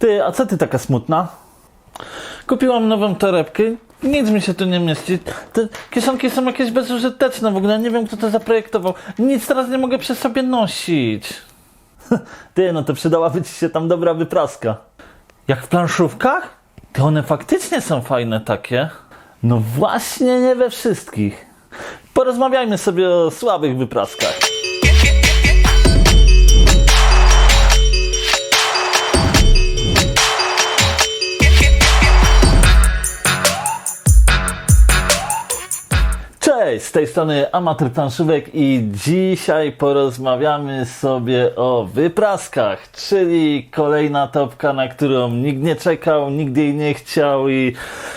Ty, a co ty taka smutna? Kupiłam nową torebkę. Nic mi się tu nie mieści. Te kieszonki są jakieś bezużyteczne w ogóle. Nie wiem, kto to zaprojektował. Nic teraz nie mogę przy sobie nosić. Ty, no to przydałaby ci się tam dobra wypraska. Jak w planszówkach? To one faktycznie są fajne takie. No właśnie nie we wszystkich. Porozmawiajmy sobie o słabych wypraskach. Cześć, z tej strony Amator Planszówek i dzisiaj porozmawiamy sobie o wypraskach, czyli kolejna topka, na którą nikt nie czekał, nikt jej nie chciał i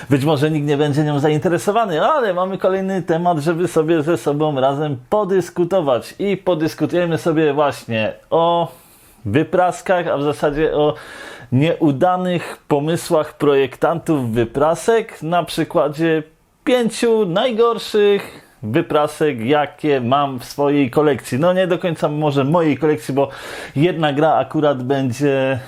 być może nikt nie będzie nią zainteresowany, ale mamy kolejny temat, żeby sobie ze sobą razem podyskutować. I podyskutujemy sobie właśnie o wypraskach, a w zasadzie o nieudanych pomysłach projektantów wyprasek na przykładzie pięciu najgorszych wyprasek, jakie mam w swojej kolekcji. No nie do końca może mojej kolekcji, bo jedna gra akurat będzie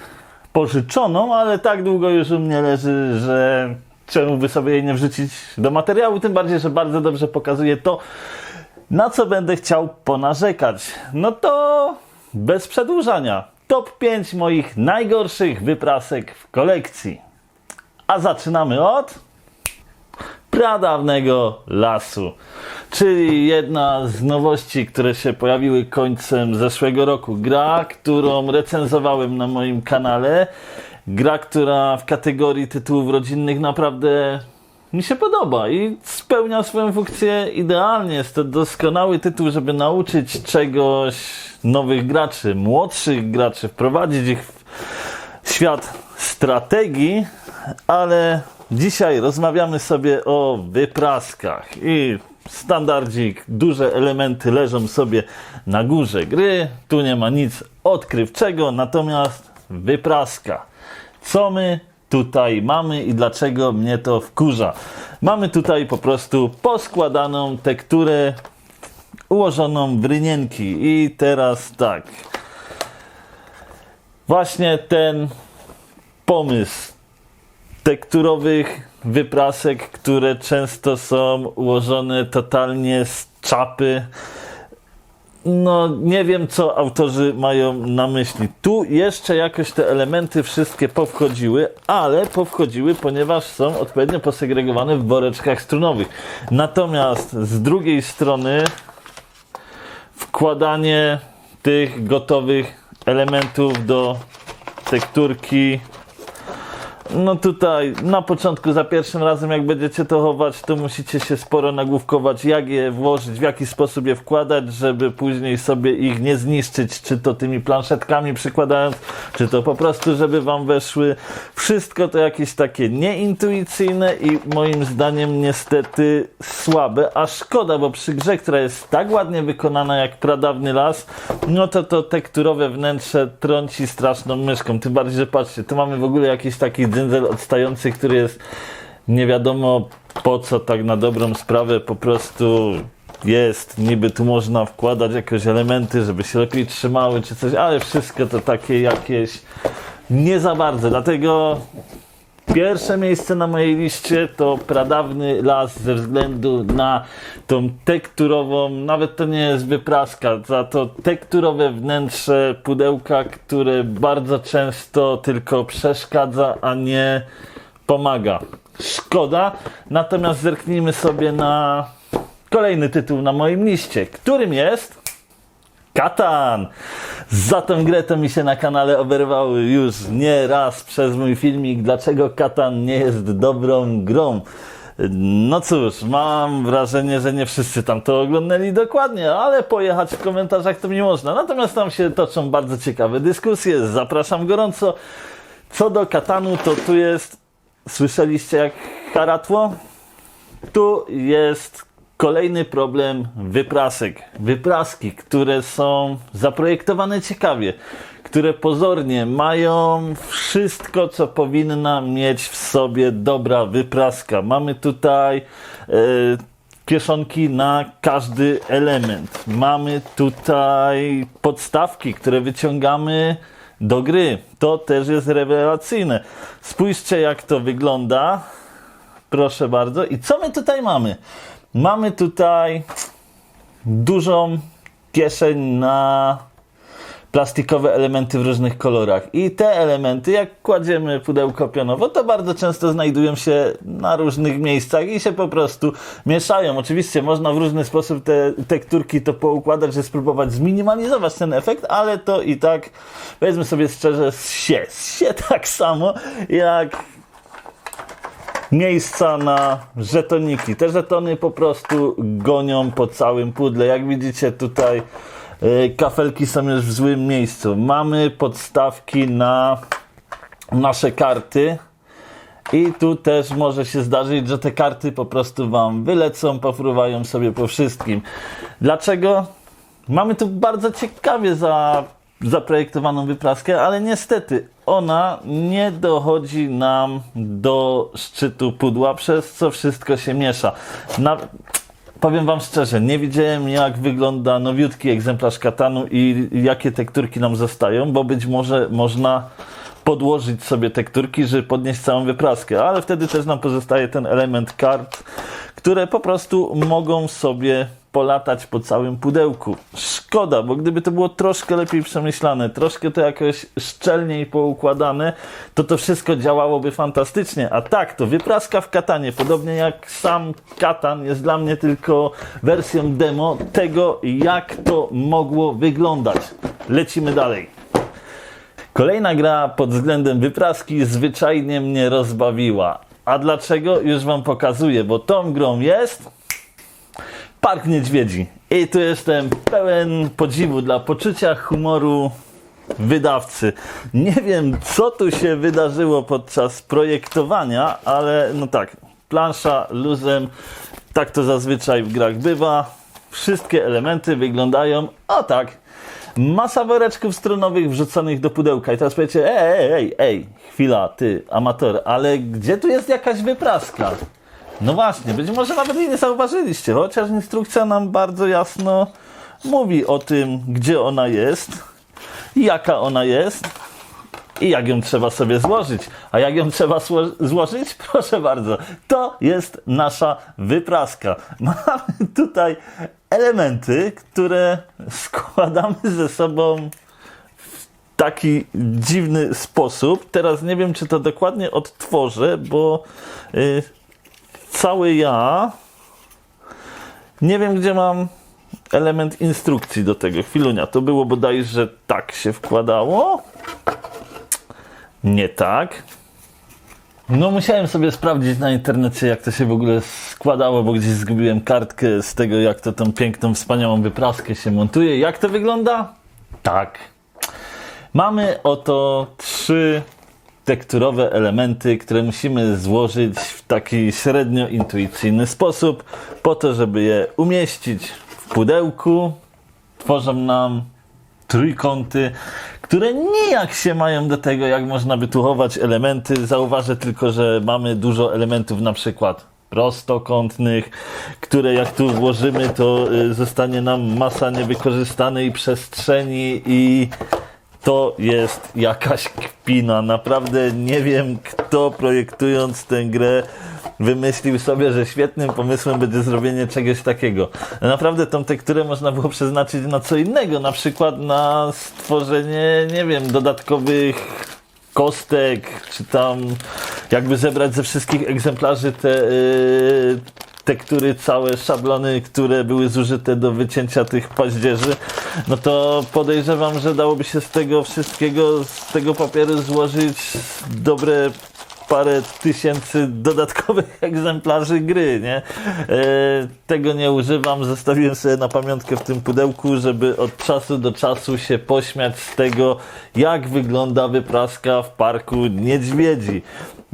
pożyczoną, ale tak długo już u mnie leży, że czemu by sobie jej nie wrzucić do materiału, tym bardziej, że bardzo dobrze pokazuje to, na co będę chciał ponarzekać. No to bez przedłużania. Top 5 moich najgorszych wyprasek w kolekcji. A zaczynamy od pradawnego lasu. Czyli jedna z nowości, które się pojawiły końcem zeszłego roku. Gra, którą recenzowałem na moim kanale. Gra, która w kategorii tytułów rodzinnych naprawdę mi się podoba i spełnia swoją funkcję idealnie. Jest to doskonały tytuł, żeby nauczyć czegoś nowych graczy, młodszych graczy, wprowadzić ich w świat strategii, ale dzisiaj rozmawiamy sobie o wypraskach i standardzik, duże elementy leżą sobie na górze gry, tu nie ma nic odkrywczego, natomiast wypraska. Co my tutaj mamy i dlaczego mnie to wkurza? Mamy tutaj po prostu poskładaną tekturę ułożoną w rynienki i teraz tak. Właśnie ten pomysł tekturowych wyprasek, które często są ułożone totalnie z czapy. No, nie wiem, co autorzy mają na myśli. Tu jeszcze jakoś te elementy wszystkie powchodziły, ale powchodziły, ponieważ są odpowiednio posegregowane w woreczkach strunowych. Natomiast z drugiej strony wkładanie tych gotowych elementów do tekturki no tutaj na początku, za pierwszym razem, jak będziecie to chować, to musicie się sporo nagłówkować, jak je włożyć, w jaki sposób je wkładać, żeby później sobie ich nie zniszczyć, czy to tymi planszetkami przykładając, czy to po prostu, żeby wam weszły. Wszystko to jakieś takie nieintuicyjne i moim zdaniem niestety słabe, a szkoda, bo przy grze, która jest tak ładnie wykonana jak pradawny las, no to to tekturowe wnętrze trąci straszną myszką. Tym bardziej, że patrzcie, tu mamy w ogóle jakiś taki dzyndzel odstający, który jest nie wiadomo po co tak na dobrą sprawę po prostu jest, niby tu można wkładać jakieś elementy, żeby się lepiej trzymały czy coś, ale wszystko to takie jakieś nie za bardzo, dlatego Pierwsze miejsce na mojej liście to pradawny las ze względu na tą tekturową, nawet to nie jest wypraska, za to tekturowe wnętrze pudełka, które bardzo często tylko przeszkadza, a nie pomaga. Szkoda. Natomiast zerknijmy sobie na kolejny tytuł na moim liście, którym jest Katan! Za tę grę to mi się na kanale oberwały już nie raz przez mój filmik, dlaczego Katan nie jest dobrą grą. No cóż, mam wrażenie, że nie wszyscy tam to oglądali dokładnie, ale pojechać w komentarzach to mi można. Natomiast tam się toczą bardzo ciekawe dyskusje, zapraszam gorąco. Co do Katanu, to tu jest, słyszeliście jak haratło? Tu jest kolejny problem wyprasek. Wypraski, które są zaprojektowane ciekawie, które pozornie mają wszystko, co powinna mieć w sobie dobra wypraska. Mamy tutaj e, kieszonki na każdy element. Mamy tutaj podstawki, które wyciągamy do gry. To też jest rewelacyjne. Spójrzcie jak to wygląda. Proszę bardzo. I co my tutaj mamy? Mamy tutaj dużą kieszeń na plastikowe elementy w różnych kolorach. I te elementy, jak kładziemy pudełko pionowo, to bardzo często znajdują się na różnych miejscach i się po prostu mieszają. Oczywiście można w różny sposób te tekturki to poukładać, żeby spróbować zminimalizować ten efekt, ale to i tak, powiedzmy sobie szczerze, się, się tak samo jak miejsca na żetoniki. Te żetony po prostu gonią po całym pudle. Jak widzicie tutaj y, kafelki są już w złym miejscu. Mamy podstawki na nasze karty. I tu też może się zdarzyć, że te karty po prostu Wam wylecą, pofruwają sobie po wszystkim. Dlaczego? Mamy tu bardzo ciekawie za, zaprojektowaną wypraskę, ale niestety ona nie dochodzi nam do szczytu pudła, przez co wszystko się miesza. Na, powiem Wam szczerze, nie widziałem jak wygląda nowiutki egzemplarz katanu i jakie tekturki nam zostają, bo być może można podłożyć sobie tekturki, żeby podnieść całą wypraskę, ale wtedy też nam pozostaje ten element kart, które po prostu mogą sobie polatać po całym pudełku. Szkoda, bo gdyby to było troszkę lepiej przemyślane, troszkę to jakoś szczelniej poukładane, to to wszystko działałoby fantastycznie. A tak, to wypraska w katanie, podobnie jak sam katan, jest dla mnie tylko wersją demo tego, jak to mogło wyglądać. Lecimy dalej. Kolejna gra pod względem wypraski zwyczajnie mnie rozbawiła. A dlaczego? Już Wam pokazuję, bo tą grą jest Park Niedźwiedzi. I tu jestem pełen podziwu dla poczucia humoru wydawcy. Nie wiem, co tu się wydarzyło podczas projektowania, ale no tak, plansza luzem, tak to zazwyczaj w grach bywa. Wszystkie elementy wyglądają o tak. Masa woreczków strunowych wrzuconych do pudełka. I teraz powiecie, ej, ej, ej, chwila, ty, amator, ale gdzie tu jest jakaś wypraska? No właśnie, być może nawet jej nie zauważyliście, chociaż instrukcja nam bardzo jasno mówi o tym, gdzie ona jest, jaka ona jest i jak ją trzeba sobie złożyć. A jak ją trzeba złożyć? Proszę bardzo, to jest nasza wypraska. Mamy tutaj elementy, które składamy ze sobą w taki dziwny sposób. Teraz nie wiem, czy to dokładnie odtworzę, bo y, cały ja nie wiem, gdzie mam element instrukcji do tego. Chwilunia, to było bodajże tak się wkładało. Nie tak. No musiałem sobie sprawdzić na internecie, jak to się w ogóle składało, bo gdzieś zgubiłem kartkę z tego, jak to tą piękną, wspaniałą wypraskę się montuje. Jak to wygląda? Tak. Mamy oto trzy tekturowe elementy, które musimy złożyć w taki średnio intuicyjny sposób, po to, żeby je umieścić w pudełku. Tworzą nam trójkąty, które nijak się mają do tego, jak można by tu chować elementy. Zauważę tylko, że mamy dużo elementów na przykład prostokątnych, które jak tu włożymy, to y, zostanie nam masa niewykorzystanej przestrzeni i to jest jakaś kpina. Naprawdę nie wiem, kto projektując tę grę wymyślił sobie, że świetnym pomysłem będzie zrobienie czegoś takiego. Naprawdę tą tekturę można było przeznaczyć na co innego, na przykład na stworzenie, nie wiem, dodatkowych kostek, czy tam jakby zebrać ze wszystkich egzemplarzy te yy, tektury, całe szablony, które były zużyte do wycięcia tych paździerzy, no to podejrzewam, że dałoby się z tego wszystkiego, z tego papieru złożyć dobre parę tysięcy dodatkowych egzemplarzy gry, nie? E, tego nie używam, zostawiłem sobie na pamiątkę w tym pudełku, żeby od czasu do czasu się pośmiać z tego, jak wygląda wypraska w parku niedźwiedzi.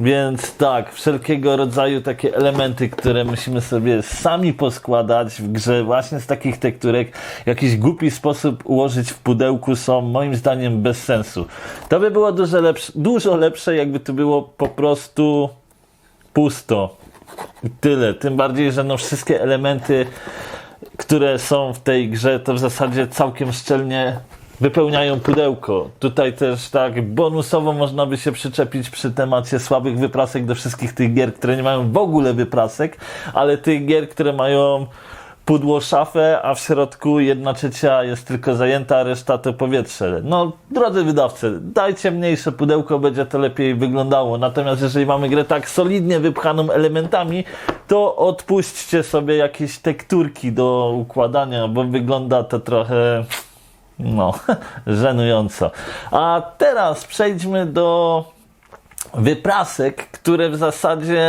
Więc tak, wszelkiego rodzaju takie elementy, które musimy sobie sami poskładać w grze właśnie z takich tekturek, w jakiś głupi sposób ułożyć w pudełku są moim zdaniem bez sensu. To by było dużo lepsze, dużo lepsze jakby to było po prostu pusto. I tyle. Tym bardziej, że no wszystkie elementy, które są w tej grze, to w zasadzie całkiem szczelnie wypełniają pudełko. Tutaj też tak bonusowo można by się przyczepić przy temacie słabych wyprasek do wszystkich tych gier, które nie mają w ogóle wyprasek, ale tych gier, które mają pudło szafę, a w środku jedna trzecia jest tylko zajęta, a reszta to powietrze. No, drodzy wydawcy, dajcie mniejsze pudełko, będzie to lepiej wyglądało. Natomiast jeżeli mamy grę tak solidnie wypchaną elementami, to odpuśćcie sobie jakieś tekturki do układania, bo wygląda to trochę no, żenująco. A teraz przejdźmy do wyprasek, które w zasadzie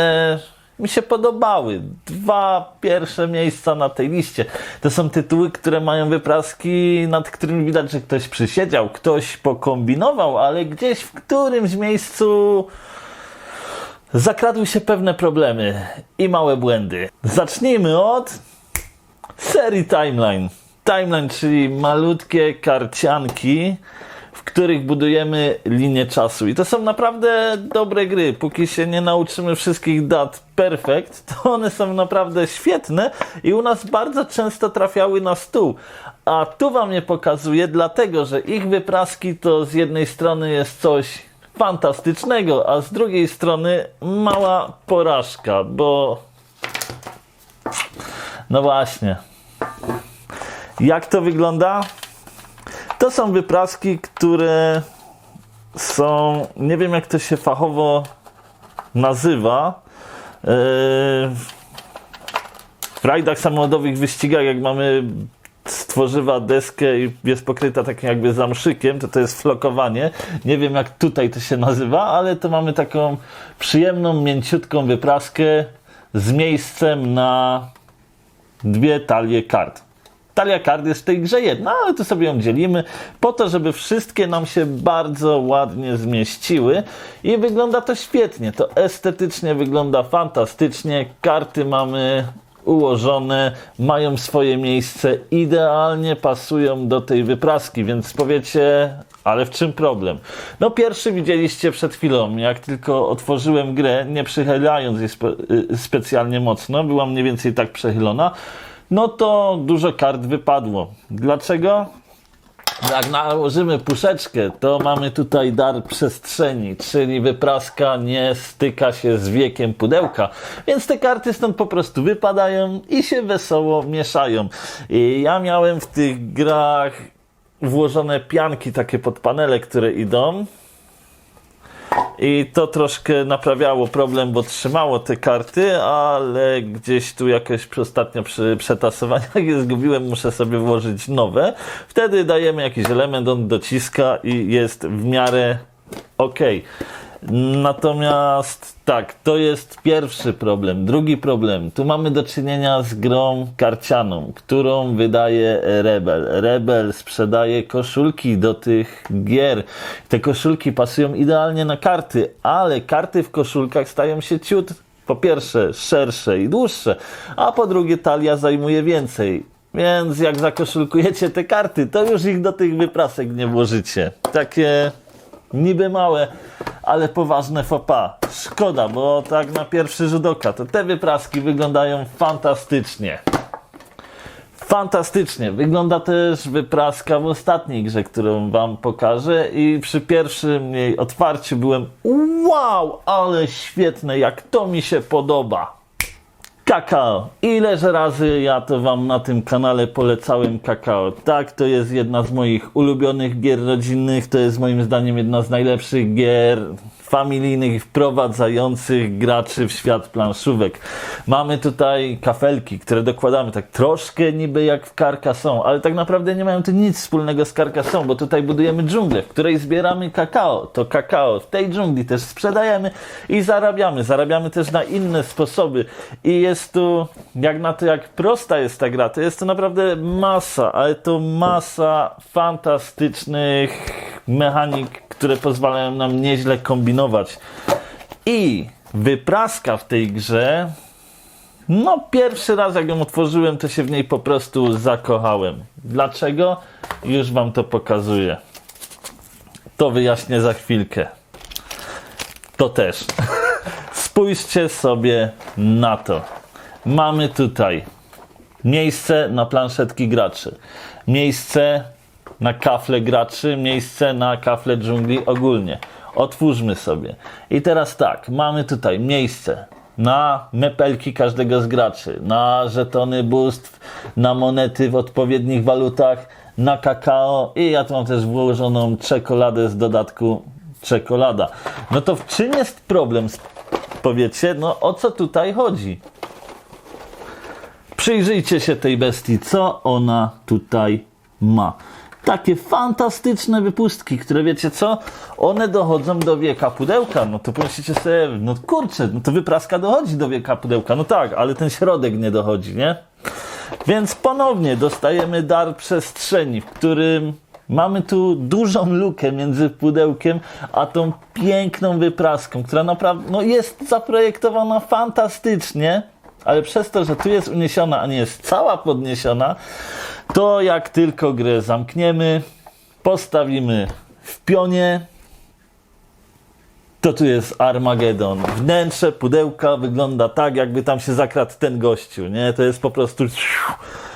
mi się podobały. Dwa pierwsze miejsca na tej liście. To są tytuły, które mają wypraski, nad którymi widać, że ktoś przysiedział, ktoś pokombinował, ale gdzieś w którymś miejscu zakradły się pewne problemy i małe błędy. Zacznijmy od serii Timeline. Timeline, czyli malutkie karcianki, w których budujemy linię czasu. I to są naprawdę dobre gry. Póki się nie nauczymy wszystkich dat perfekt, to one są naprawdę świetne i u nas bardzo często trafiały na stół. A tu wam je pokazuję, dlatego że ich wypraski to z jednej strony jest coś fantastycznego, a z drugiej strony mała porażka, bo no właśnie. Jak to wygląda? To są wypraski, które są, nie wiem jak to się fachowo nazywa. Yy, w rajdach samochodowych, wyścigach, jak mamy stworzywa deskę i jest pokryta takim jakby zamszykiem, to to jest flokowanie. Nie wiem jak tutaj to się nazywa, ale to mamy taką przyjemną, mięciutką wypraskę z miejscem na dwie talie kart. Talia kart jest w tej grze jedna, ale to sobie ją dzielimy po to, żeby wszystkie nam się bardzo ładnie zmieściły i wygląda to świetnie. To estetycznie wygląda fantastycznie. Karty mamy ułożone, mają swoje miejsce, idealnie pasują do tej wypraski, więc powiecie, ale w czym problem? No pierwszy widzieliście przed chwilą, jak tylko otworzyłem grę, nie przychylając jej spe y, specjalnie mocno, była mniej więcej tak przechylona, no to dużo kart wypadło. Dlaczego? Jak nałożymy puszeczkę, to mamy tutaj dar przestrzeni, czyli wypraska nie styka się z wiekiem pudełka, więc te karty stąd po prostu wypadają i się wesoło mieszają. I ja miałem w tych grach włożone pianki takie pod panele, które idą. I to troszkę naprawiało problem, bo trzymało te karty, ale gdzieś tu jakoś ostatnio przy przetasowaniach je zgubiłem, muszę sobie włożyć nowe. Wtedy dajemy jakiś element, on dociska i jest w miarę ok. Natomiast tak, to jest pierwszy problem. Drugi problem. Tu mamy do czynienia z grą karcianą, którą wydaje Rebel. Rebel sprzedaje koszulki do tych gier. Te koszulki pasują idealnie na karty, ale karty w koszulkach stają się ciut po pierwsze szersze i dłuższe, a po drugie talia zajmuje więcej. Więc jak zakoszulkujecie te karty, to już ich do tych wyprasek nie włożycie. Takie niby małe, ale poważne faux. Szkoda, bo tak na pierwszy rzut oka to te wypraski wyglądają fantastycznie. Fantastycznie. Wygląda też wypraska w ostatniej grze, którą wam pokażę i przy pierwszym jej otwarciu byłem wow, ale świetne, jak to mi się podoba. Kakao. Ileż razy ja to wam na tym kanale polecałem kakao. Tak, to jest jedna z moich ulubionych gier rodzinnych. To jest moim zdaniem jedna z najlepszych gier familijnych, wprowadzających graczy w świat planszówek. Mamy tutaj kafelki, które dokładamy tak troszkę niby jak w Carcassonne, ale tak naprawdę nie mają to nic wspólnego z Carcassonne, bo tutaj budujemy dżunglę, w której zbieramy kakao. To kakao w tej dżungli też sprzedajemy i zarabiamy. Zarabiamy też na inne sposoby i jest tu, jak na to jak prosta jest ta gra, to jest to naprawdę masa, ale to masa fantastycznych mechanik, które pozwalają nam nieźle kombinować. I wypraska w tej grze, no pierwszy raz jak ją otworzyłem, to się w niej po prostu zakochałem. Dlaczego? Już wam to pokazuję. To wyjaśnię za chwilkę. To też. Spójrzcie sobie na to. Mamy tutaj miejsce na planszetki graczy. Miejsce na kafle graczy, miejsce na kafle dżungli ogólnie. Otwórzmy sobie. I teraz tak, mamy tutaj miejsce na mepelki każdego z graczy, na żetony boost, na monety w odpowiednich walutach, na kakao i ja tu mam też włożoną czekoladę z dodatku czekolada. No to w czym jest problem? Powiecie, no o co tutaj chodzi? Przyjrzyjcie się tej bestii, co ona tutaj ma. Takie fantastyczne wypustki, które wiecie co? One dochodzą do wieka pudełka. No to pomyślicie sobie, no kurczę, no to wypraska dochodzi do wieka pudełka. No tak, ale ten środek nie dochodzi, nie? Więc ponownie dostajemy dar przestrzeni, w którym mamy tu dużą lukę między pudełkiem a tą piękną wypraską, która naprawdę no, jest zaprojektowana fantastycznie, ale przez to, że tu jest uniesiona, a nie jest cała podniesiona, to jak tylko grę zamkniemy, postawimy w pionie, to tu jest Armagedon. Wnętrze pudełka wygląda tak, jakby tam się zakradł ten gościu, nie? To jest po prostu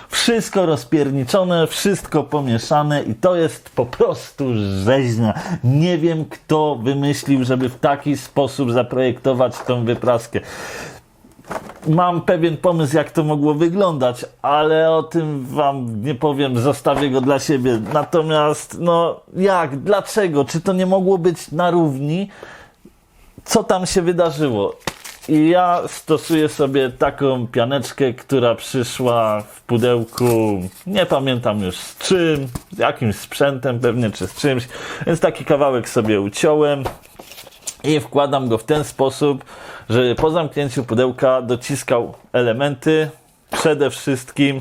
wszystko rozpierniczone, wszystko pomieszane i to jest po prostu rzeźnia. Nie wiem, kto wymyślił, żeby w taki sposób zaprojektować tą wypraskę. Mam pewien pomysł, jak to mogło wyglądać, ale o tym wam nie powiem, zostawię go dla siebie. Natomiast, no jak, dlaczego? Czy to nie mogło być na równi? co tam się wydarzyło. I ja stosuję sobie taką pianeczkę, która przyszła w pudełku, nie pamiętam już z czym, jakimś sprzętem pewnie, czy z czymś. Więc taki kawałek sobie uciąłem i wkładam go w ten sposób, żeby po zamknięciu pudełka dociskał elementy, przede wszystkim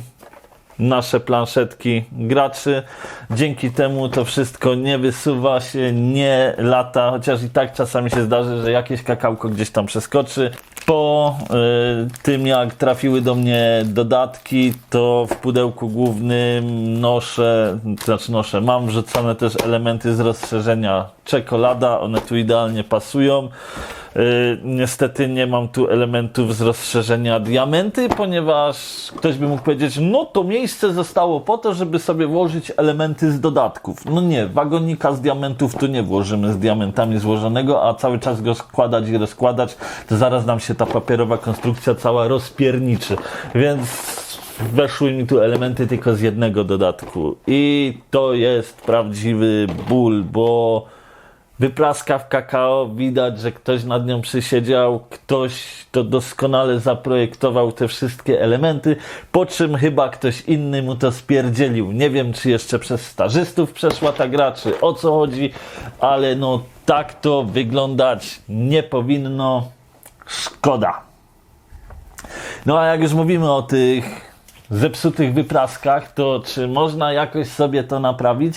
nasze planszetki graczy. Dzięki temu to wszystko nie wysuwa się, nie lata, chociaż i tak czasami się zdarzy, że jakieś kakałko gdzieś tam przeskoczy. Po y, tym, jak trafiły do mnie dodatki, to w pudełku głównym noszę, znaczy noszę, mam wrzucone też elementy z rozszerzenia czekolada, one tu idealnie pasują. Y, niestety nie mam tu elementów z rozszerzenia diamenty, ponieważ ktoś by mógł powiedzieć, no to miejsce zostało po to, żeby sobie włożyć elementy z dodatków. No nie, wagonika z diamentów tu nie włożymy z diamentami złożonego, a cały czas go składać i rozkładać, to zaraz nam się ta papierowa konstrukcja cała rozpierniczy. Więc weszły mi tu elementy tylko z jednego dodatku. I to jest prawdziwy ból, bo wypraska w kakao, widać, że ktoś nad nią przysiedział, ktoś to doskonale zaprojektował te wszystkie elementy, po czym chyba ktoś inny mu to spierdzielił. Nie wiem, czy jeszcze przez stażystów przeszła ta gra, czy o co chodzi, ale no tak to wyglądać nie powinno. Szkoda. No a jak już mówimy o tych zepsutych wypraskach, to czy można jakoś sobie to naprawić?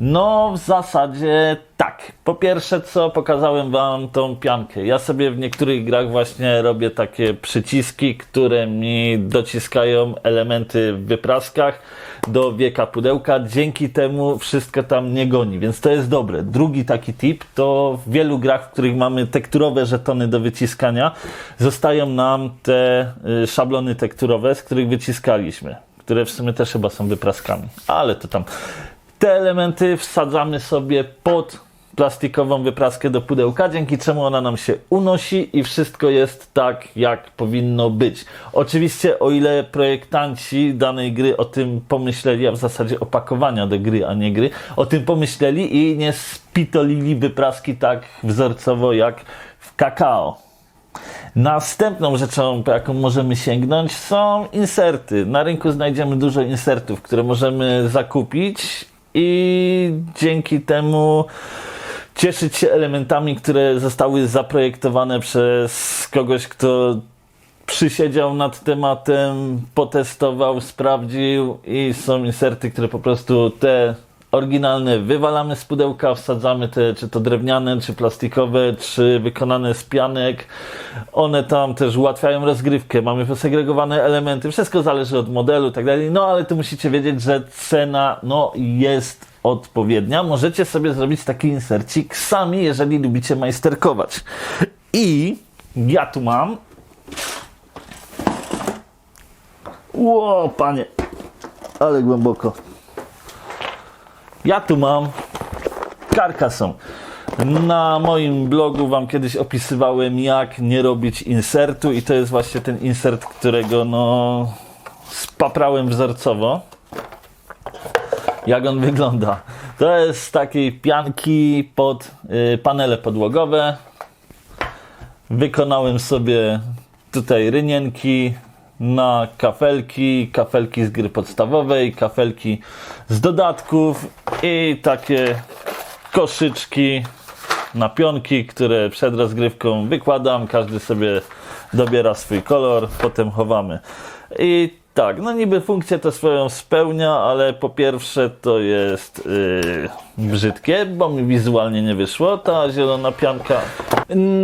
No, w zasadzie tak. Po pierwsze, co pokazałem Wam tą piankę. Ja sobie w niektórych grach właśnie robię takie przyciski, które mi dociskają elementy w wypraskach do wieka pudełka. Dzięki temu wszystko tam nie goni, więc to jest dobre. Drugi taki tip to w wielu grach, w których mamy tekturowe żetony do wyciskania, zostają nam te y, szablony tekturowe, z których wyciskaliśmy, które w sumie też chyba są wypraskami, ale to tam. Te elementy wsadzamy sobie pod plastikową wypraskę do pudełka, dzięki czemu ona nam się unosi i wszystko jest tak, jak powinno być. Oczywiście, o ile projektanci danej gry o tym pomyśleli, a w zasadzie opakowania do gry, a nie gry, o tym pomyśleli i nie spitolili wypraski tak wzorcowo jak w kakao. Następną rzeczą, po jaką możemy sięgnąć, są inserty. Na rynku znajdziemy dużo insertów, które możemy zakupić i dzięki temu cieszyć się elementami, które zostały zaprojektowane przez kogoś, kto przysiedział nad tematem, potestował, sprawdził i są inserty, które po prostu te oryginalne wywalamy z pudełka, wsadzamy te, czy to drewniane, czy plastikowe, czy wykonane z pianek. One tam też ułatwiają rozgrywkę, mamy posegregowane elementy, wszystko zależy od modelu i tak dalej. No ale tu musicie wiedzieć, że cena no, jest odpowiednia. Możecie sobie zrobić taki insercik sami, jeżeli lubicie majsterkować. I ja tu mam. Ło, panie, ale głęboko. Ja tu mam Carcassonne. Na moim blogu Wam kiedyś opisywałem, jak nie robić insertu, i to jest właśnie ten insert, którego no spaprałem wzorcowo. Jak on wygląda? To jest z takiej pianki pod y, panele podłogowe. Wykonałem sobie tutaj rynienki na kafelki, kafelki z gry podstawowej, kafelki z dodatków i takie koszyczki na pionki, które przed rozgrywką wykładam. Każdy sobie dobiera swój kolor, potem chowamy. I tak, no niby funkcję to swoją spełnia, ale po pierwsze to jest yy, brzydkie, bo mi wizualnie nie wyszło. Ta zielona pianka,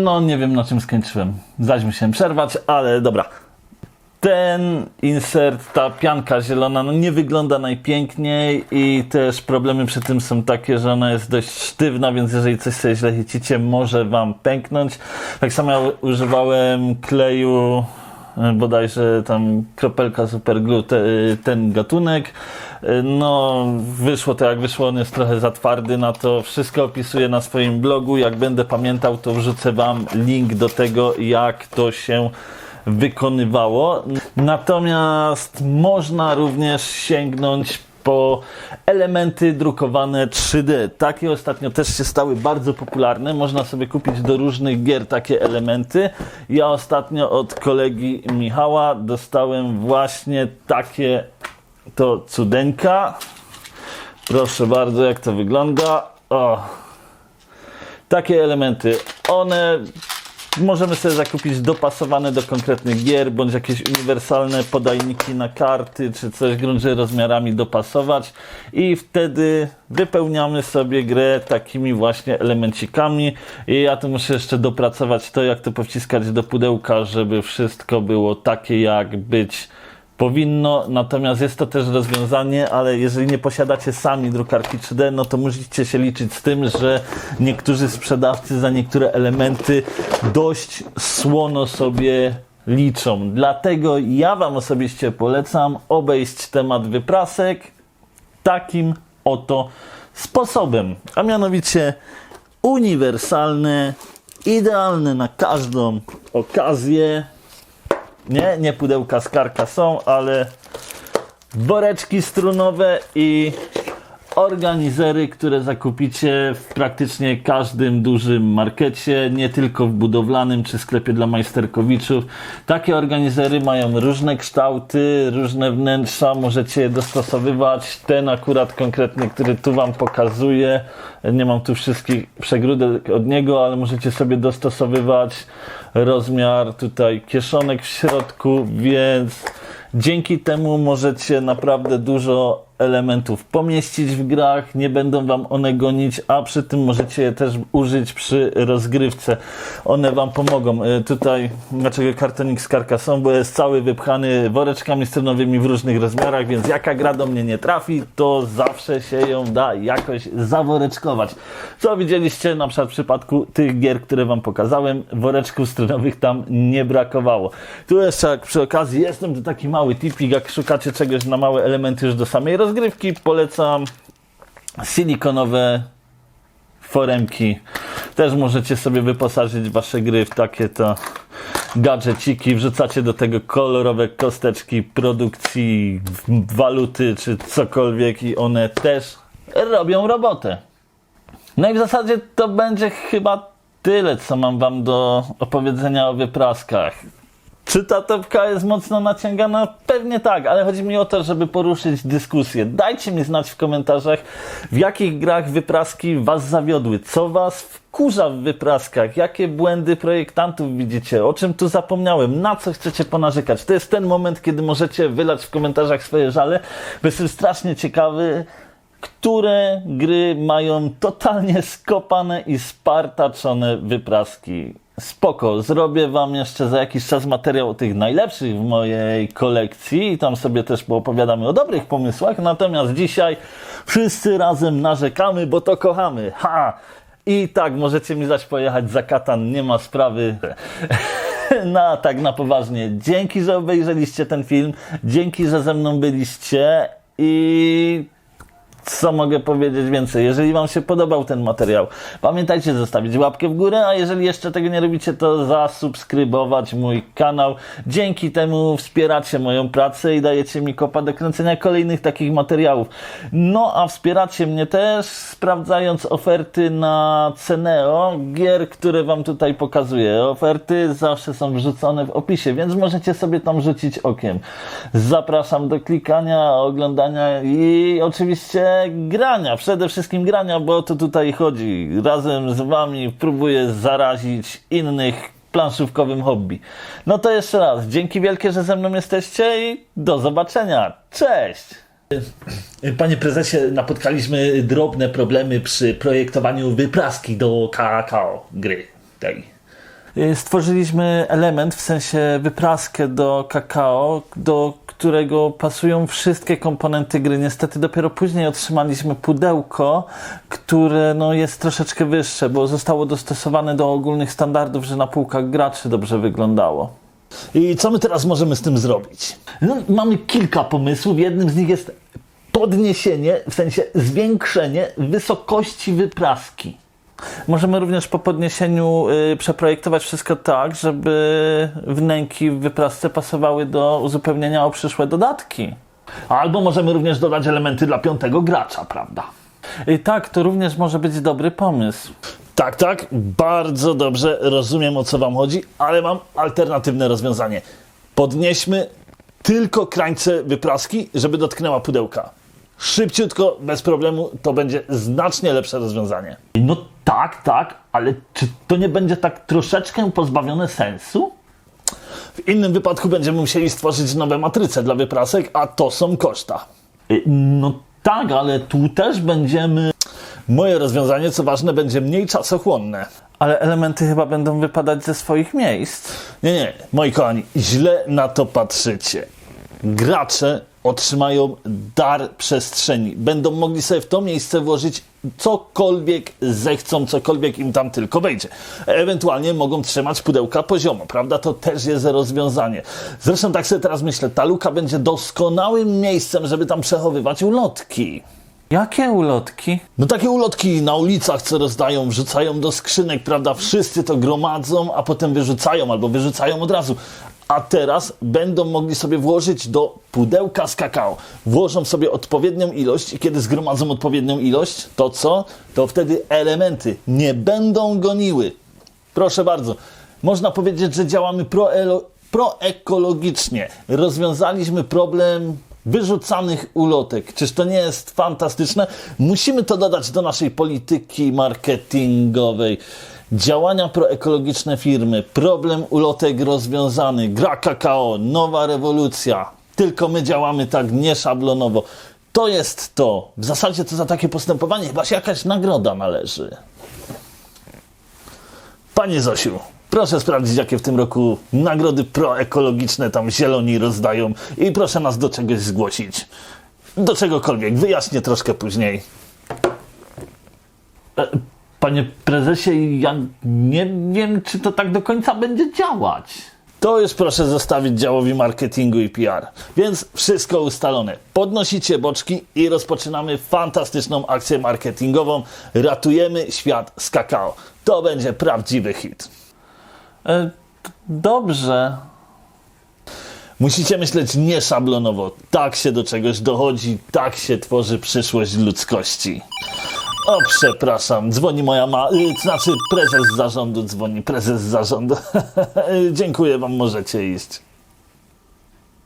no nie wiem na czym skończyłem. Zaś musiałem przerwać, ale dobra. Ten insert, ta pianka zielona, no nie wygląda najpiękniej i też problemy przy tym są takie, że ona jest dość sztywna, więc jeżeli coś sobie źle chycicie, może wam pęknąć. Tak samo ja używałem kleju e, bodajże tam kropelka superglue, te, ten gatunek. E, No, wyszło to jak wyszło, on jest trochę za twardy na to. Wszystko opisuję na swoim blogu. Jak będę pamiętał, to wrzucę wam link do tego, jak to się wykonywało. Natomiast można również sięgnąć po elementy drukowane 3D. Takie ostatnio też się stały bardzo popularne. Można sobie kupić do różnych gier takie elementy. Ja ostatnio od kolegi Michała dostałem właśnie takie to cudeńka. Proszę bardzo, jak to wygląda. O, takie elementy. One możemy sobie zakupić dopasowane do konkretnych gier, bądź jakieś uniwersalne podajniki na karty, czy coś grunży rozmiarami dopasować. I wtedy wypełniamy sobie grę takimi właśnie elemencikami. I ja tu muszę jeszcze dopracować to, jak to powciskać do pudełka, żeby wszystko było takie, jak być powinno, natomiast jest to też rozwiązanie, ale jeżeli nie posiadacie sami drukarki 3D, no to musicie się liczyć z tym, że niektórzy sprzedawcy za niektóre elementy dość słono sobie liczą. Dlatego ja Wam osobiście polecam obejść temat wyprasek takim oto sposobem, a mianowicie uniwersalne, idealne na każdą okazję, nie, nie pudełka z karka są, ale woreczki strunowe i organizery, które zakupicie w praktycznie każdym dużym markecie, nie tylko w budowlanym czy sklepie dla majsterkowiczów. Takie organizery mają różne kształty, różne wnętrza, możecie je dostosowywać. Ten akurat konkretny, który tu Wam pokazuję, nie mam tu wszystkich przegródek od niego, ale możecie sobie dostosowywać rozmiar tutaj kieszonek w środku, więc dzięki temu możecie naprawdę dużo elementów pomieścić w grach, nie będą wam one gonić, a przy tym możecie je też użyć przy rozgrywce. One wam pomogą. E, Tutaj, dlaczego kartonik z Carcassonne, bo jest cały wypchany woreczkami strunowymi w różnych rozmiarach, więc jaka gra do mnie nie trafi, to zawsze się ją da jakoś zaworeczkować. Co widzieliście na przykład w przypadku tych gier, które wam pokazałem, woreczków strunowych tam nie brakowało. Tu jeszcze przy okazji jestem, taki mały tipik, jak szukacie czegoś na małe elementy już do samej rozgrywki, polecam silikonowe foremki. Też możecie sobie wyposażyć wasze gry w takie to gadżeciki, wrzucacie do tego kolorowe kosteczki produkcji waluty czy cokolwiek i one też robią robotę. No i w zasadzie to będzie chyba tyle, co mam wam do opowiedzenia o wypraskach. Czy ta topka jest mocno naciągana? Pewnie tak, ale chodzi mi o to, żeby poruszyć dyskusję. Dajcie mi znać w komentarzach, w jakich grach wypraski Was zawiodły, co Was wkurza w wypraskach, jakie błędy projektantów widzicie, o czym tu zapomniałem, na co chcecie ponarzekać. To jest ten moment, kiedy możecie wylać w komentarzach swoje żale, bo jestem strasznie ciekawy, które gry mają totalnie skopane i spartaczone wypraski. Spoko, zrobię wam jeszcze za jakiś czas materiał o tych najlepszych w mojej kolekcji i tam sobie też poopowiadamy o dobrych pomysłach, natomiast dzisiaj wszyscy razem narzekamy, bo to kochamy. Ha! I tak, możecie mi zaś pojechać za katan, nie ma sprawy. No tak na poważnie. Dzięki, że obejrzeliście ten film. Dzięki, że ze mną byliście. I Co mogę powiedzieć więcej? Jeżeli Wam się podobał ten materiał, pamiętajcie zostawić łapkę w górę, a jeżeli jeszcze tego nie robicie, to zasubskrybować mój kanał. Dzięki temu wspieracie moją pracę i dajecie mi kopa do kręcenia kolejnych takich materiałów. No a wspieracie mnie też sprawdzając oferty na Ceneo, gier, które Wam tutaj pokazuję. Oferty zawsze są wrzucone w opisie, więc możecie sobie tam rzucić okiem. Zapraszam do klikania, oglądania i oczywiście grania. Przede wszystkim grania, bo o to tutaj chodzi. Razem z Wami próbuję zarazić innych planszówkowym hobby. No to jeszcze raz, dzięki wielkie, że ze mną jesteście i do zobaczenia. Cześć! Panie prezesie, napotkaliśmy drobne problemy przy projektowaniu wypraski do kakao gry tej. Stworzyliśmy element, w sensie wypraskę do kakao, do którego pasują wszystkie komponenty gry. Niestety dopiero później otrzymaliśmy pudełko, które no, jest troszeczkę wyższe, bo zostało dostosowane do ogólnych standardów, że na półkach graczy dobrze wyglądało. I co my teraz możemy z tym zrobić? No, mamy kilka pomysłów. Jednym z nich jest podniesienie, w sensie zwiększenie wysokości wypraski. Możemy również po podniesieniu y, przeprojektować wszystko tak, żeby wnęki w wyprasce pasowały do uzupełnienia o przyszłe dodatki. Albo możemy również dodać elementy dla piątego gracza, prawda? I tak, to również może być dobry pomysł. Tak, tak, bardzo dobrze rozumiem o co Wam chodzi, ale mam alternatywne rozwiązanie. Podnieśmy tylko krańce wypraski, żeby dotknęła pudełka. Szybciutko, bez problemu, to będzie znacznie lepsze rozwiązanie. No tak, tak, ale czy to nie będzie tak troszeczkę pozbawione sensu? W innym wypadku będziemy musieli stworzyć nowe matryce dla wyprasek, a to są koszta. No tak, ale tu też będziemy. Moje rozwiązanie, co ważne, będzie mniej czasochłonne. Ale elementy chyba będą wypadać ze swoich miejsc. Nie, nie, moi kochani, źle na to patrzycie. Gracze otrzymają dar przestrzeni. Będą mogli sobie w to miejsce włożyć cokolwiek zechcą, cokolwiek im tam tylko wejdzie. Ewentualnie mogą trzymać pudełka poziomo, prawda? To też jest rozwiązanie. Zresztą tak sobie teraz myślę, ta luka będzie doskonałym miejscem, żeby tam przechowywać ulotki. Jakie ulotki? No takie ulotki na ulicach, co rozdają, wrzucają do skrzynek, prawda? Wszyscy to gromadzą, a potem wyrzucają albo wyrzucają od razu. A teraz będą mogli sobie włożyć do pudełka z kakao. Włożą sobie odpowiednią ilość i kiedy zgromadzą odpowiednią ilość, to co? To wtedy elementy nie będą goniły. Proszę bardzo. Można powiedzieć, że działamy proekologicznie. Rozwiązaliśmy problem wyrzucanych ulotek. Czyż to nie jest fantastyczne? Musimy to dodać do naszej polityki marketingowej. Działania proekologiczne firmy, problem ulotek rozwiązany, gra kakao, nowa rewolucja. Tylko my działamy tak nieszablonowo. To jest to. W zasadzie to za takie postępowanie chyba się jakaś nagroda należy. Panie Zosiu, proszę sprawdzić, jakie w tym roku nagrody proekologiczne tam zieloni rozdają i proszę nas do czegoś zgłosić. Do czegokolwiek, wyjaśnię troszkę później. E, Panie prezesie, ja nie wiem, czy to tak do końca będzie działać. To już proszę zostawić działowi marketingu i PR. Więc wszystko ustalone. Podnosicie boczki i rozpoczynamy fantastyczną akcję marketingową. Ratujemy świat z kakao. To będzie prawdziwy hit. E, dobrze. Musicie myśleć nieszablonowo. Tak się do czegoś dochodzi, tak się tworzy przyszłość ludzkości. O, przepraszam, dzwoni moja ma... y, Znaczy, prezes zarządu dzwoni, prezes zarządu. Dziękuję wam, możecie iść.